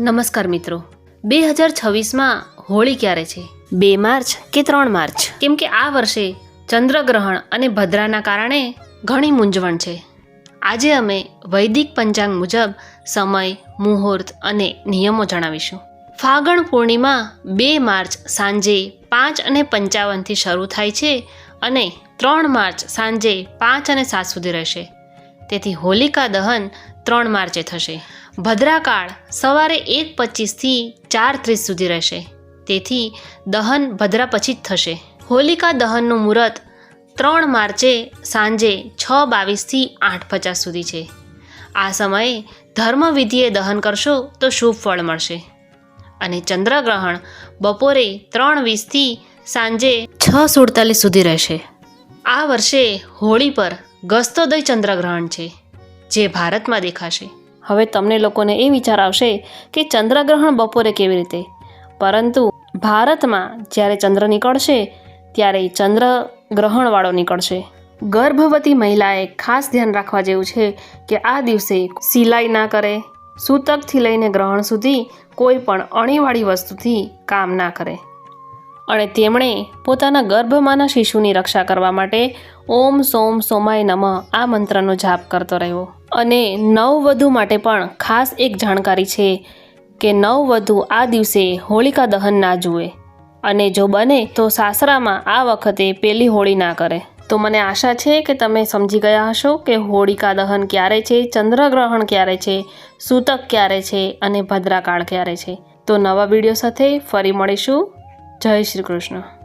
નમસ્કાર મિત્રો. બે હજાર છવ્વીસમાં હોળી ક્યારે છે? બે માર્ચ કે ત્રણ માર્ચ? કેમ કે આ વર્ષે ચંદ્રગ્રહણ અને ભદ્રાના કારણે ઘણી મૂંઝવણ છે. આજે અમે વૈદિક પંચાંગ મુજબ સમય મુહૂર્ત અને નિયમો જણાવીશું. ફાગણ પૂર્ણિમા બે માર્ચ સાંજે પાંચ અને પંચાવનથી શરૂ થાય છે અને ત્રણ માર્ચ સાંજે પાંચ અને સાત સુધી રહેશે. તેથી હોલિકા દહન ત્રણ માર્ચે થશે. ભદ્રાકાળ સવારે એક પચીસથી ચાર ત્રીસ સુધી રહેશે. તેથી દહન ભદ્રા પછી જ થશે. હોલિકા દહનનું મુહૂર્ત ત્રણ માર્ચે સાંજે છ બાવીસથી આઠ પચાસ સુધી છે. આ સમયે ધર્મવિધિએ દહન કરશો તો શુભ ફળ મળશે. અને ચંદ્રગ્રહણ બપોરે ત્રણ વીસથી સાંજે છ સુડતાલીસ સુધી રહેશે. આ વર્ષે હોળી પર ગસ્તોદય ચંદ્રગ્રહણ છે, જે ભારતમાં દેખાશે. હવે તમને લોકોને એ વિચાર આવશે કે ચંદ્રગ્રહણ બપોરે કેવી રીતે. પરંતુ ભારતમાં જ્યારે ચંદ્ર નીકળશે, ત્યારે ચંદ્ર ગ્રહણવાળો નીકળશે. ગર્ભવતી મહિલાએ ખાસ ધ્યાન રાખવા જેવું છે કે આ દિવસે સિલાઈ ના કરે, સૂતકથી લઈને ગ્રહણ સુધી કોઈ પણ અણીવાળી વસ્તુથી કામ ના કરે. અને તેમણે પોતાના ગર્ભમાંના શિશુની રક્ષા કરવા માટે ઓમ સોમ સોમાય નમઃ આ મંત્રનો જાપ કરતો રહ્યો. અને નવવધુ માટે પણ ખાસ એક જાણકારી છે કે નવવધુ આ દિવસે હોળિકા દહન ના જુએ અને જો બને તો સાસરામાં આ વખતે પેલી હોળી ના કરે. તો મને આશા છે કે તમે સમજી ગયા હશો કે હોળિકા દહન ક્યારે છે, ચંદ્રગ્રહણ ક્યારે છે, સૂતક ક્યારે છે અને ભદ્રાકાળ ક્યારે છે. તો નવા વીડિયો સાથે ફરી મળીશું. જય શ્રી કૃષ્ણ.